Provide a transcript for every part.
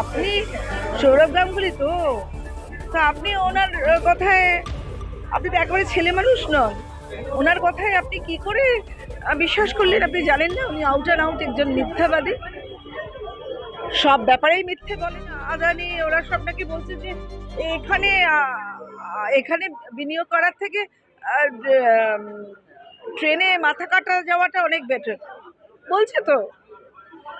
আপনি সৌরভ গাঙ্গুলি তো? তা আপনি ওনার কথায়, আপনি তো একেবারে ছেলে মানুষ নন। ওনার কথায় আপনি কি করে বিশ্বাস করলেন? আপনি জানেন না, উনি আউট অ্যান্ড আউট একজন মিথ্যাবাদী। সব ব্যাপারেই মিথ্যে বলেন। আদানি, ওরা সব নাকি বলছে যে এখানে এখানে বিনিয়োগ করার থেকে ট্রেনে মাথা কাটা যাওয়াটা অনেক বেটার বলছে তো?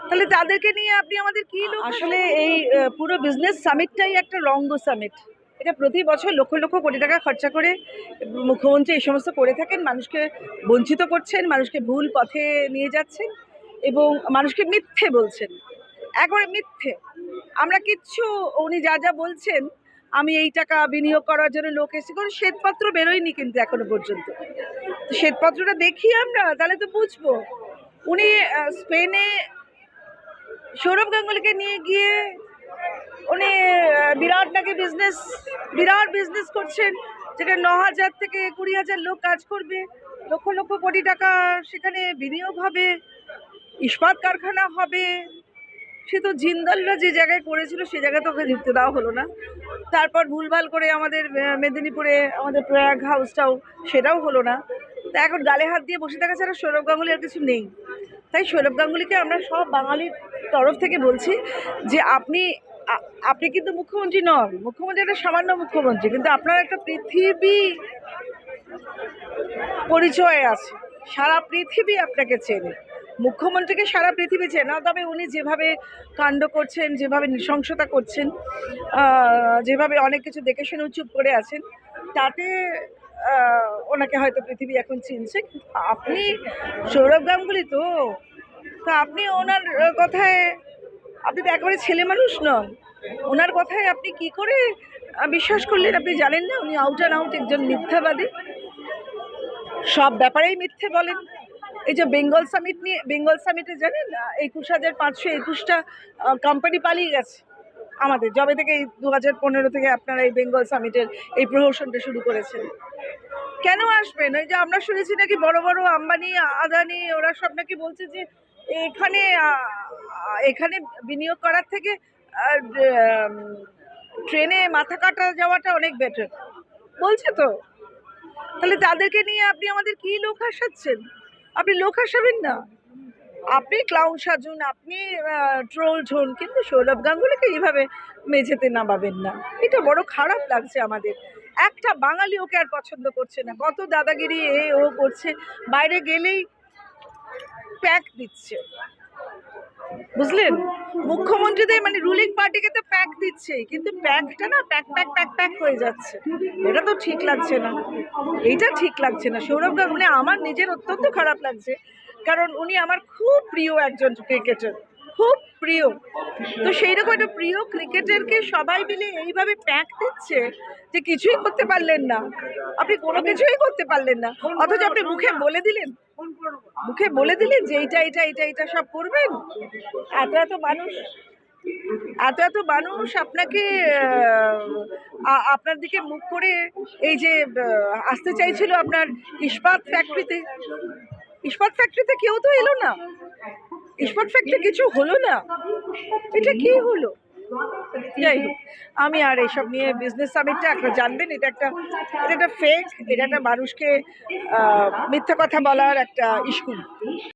তাহলে তাদেরকে নিয়ে আপনি আমাদের কি আসলে এই পুরো বিজনেস সামিটটাই একটা রঙ্গ সামিট এটা প্রতি বছর লক্ষ লক্ষ কোটি টাকা খরচা করে মুখ্যমন্ত্রী এই সমস্ত করে থাকেন মানুষকে বঞ্চিত করছেন মানুষকে ভুল পথে নিয়ে যাচ্ছেন এবং মানুষকে মিথ্যে বলছেন। একবারে মিথ্যে। আমরা কিচ্ছু উনি যা যা বলছেন আমি এই টাকা বিনিয়োগ করার জন্য লোক এসে কোনো শ্বেতপত্র বেরোয়নি কিন্তু এখনও পর্যন্ত। তো শ্বেতপত্রটা দেখি আমরা তাহলে তো বুঝব। উনি স্পেনে সৌরভ গাঙ্গুলিকে নিয়ে গিয়ে উনি বিরাট নাকি বিজনেস বিরাট বিজনেস করছেন যেখানে ন হাজার থেকে কুড়ি হাজার লোক কাজ করবে, লক্ষ লক্ষ কোটি টাকা সেখানে বিনিয়োগ হবে, ইস্পাত কারখানা হবে। সে তো জিন্দালরা যে জায়গায় করেছিল সে জায়গায় তো ওকে ঢুকতে দেওয়া হলো না। তারপর ভুলভাল করে আমাদের মেদিনীপুরে আমাদের প্রয়াগ হাউসটাও সেটাও হলো না। তা এখন গালে হাত দিয়ে বসে থাকা ছাড়া সৌরভ গাঙ্গুলি আর কিছু নেই। তাই সৌরভ গাঙ্গুলিকে আমরা সব বাঙালির তরফ থেকে বলছি যে আপনি আপনি কিন্তু মুখ্যমন্ত্রী নন, মুখ্যমন্ত্রী একটা সামান্য মুখ্যমন্ত্রী, কিন্তু আপনার একটা পৃথিবী পরিচয় আছে, সারা পৃথিবী আপনাকে চেনে। মুখ্যমন্ত্রীকে সারা পৃথিবী চেনে, তবে উনি যেভাবে কাণ্ড করছেন, যেভাবে নৃশংসতা করছেন যেভাবে অনেক কিছু দেখে শুনে চুপ করে আছেন, তাতে ওনাকে হয়তো পৃথিবী এখন চিনছে আপনি সৌরভ গাঙ্গুলি তো। তা আপনি ওনার কথায়, আপনি তো একেবারে ছেলে মানুষ নন। ওনার কথায় আপনি কি করে বিশ্বাস করলেন? আপনি জানেন না, উনি আউট অ্যান্ড আউট একজন মিথ্যাবাদী। সব ব্যাপারেই মিথ্যে বলেন। এই যে বেঙ্গল সামিট নিয়ে, বেঙ্গল সামিটে জানেন একুশ হাজার পাঁচশো একুশটা কোম্পানি পালিয়ে গেছে। আমাদের জবে থেকে এই দু হাজার পনেরো থেকে আপনারা এই বেঙ্গল সামিটের এই প্রহসনটা শুরু করেছেন। কেন আসবেন? ওই যে আমরা শুনেছি নাকি বড় বড় আম্বানি, আদানি, ওরা সব নাকি বলছে যে এখানে এখানে বিনিয়োগ করার থেকে ট্রেনে মাথা কাটা যাওয়াটা অনেক বেটার বলছে তো। তাহলে তাদেরকে নিয়ে আপনি আমাদের কি লোক হাসাচ্ছেন? আপনি লোক হাসাবেন না। আপনি ক্লাউন সাজুন, আপনি ট্রোল ঝুন কিন্তু সৌরভ গাঙ্গুলিকে এইভাবে মেঝেতে নামাবেন না। এটা বড় খারাপ লাগছে আমাদের। একটা বাঙালি ওকে আর পছন্দ করছে না। কত দাদাগিরি এ ও করছে, বাইরে গেলেই প্যাক দিচ্ছে। বুঝলেন? মুখ্যমন্ত্রীদের মানে রুলিং পার্টিকে তো প্যাক দিচ্ছে কিন্তু প্যাকটা না প্যাক প্যাক প্যাক প্যাক হয়ে যাচ্ছে। এটা তো ঠিক লাগছে না। এইটা ঠিক লাগছে না। সৌরভ গাঙ্গুলি, আমার নিজের অত্যন্ত খারাপ লাগছে। কারণ উনি আমার খুব প্রিয় একজন ক্রিকেটার, খুব প্রিয়। তো সেই রকম একটা প্রিয় ক্রিকেটারকে সবাই মিলে এইভাবে প্যাক দিচ্ছে যে কিছুই করতে পারলেন না। আপনি কোনো কিছুই করতে পারলেন না। অথচ আপনি মুখে বলে দিলেন, মুখে বলে দিলেন যে এইটা এটা এটা এটা সব করবেন? এত এত মানুষ, এত এত মানুষ আপনাকে আপনার দিকে মুখ করে এই যে আসতে চাইছিল আপনার ইস্পাত ফ্যাক্টরিতে ইস্পাত ফ্যাক্টরিতে কেউ তো এলো না। ইস্পাত ফ্যাক্টরি কিছু হলো না। এটা কি হলো? যাই হোক, আমি আর এইসব নিয়ে বিজনেস সামিটটা একটা জানবেন। এটা একটা এটা একটা ফেক এটা একটা মানুষকে মিথ্যা কথা বলার একটা স্কুল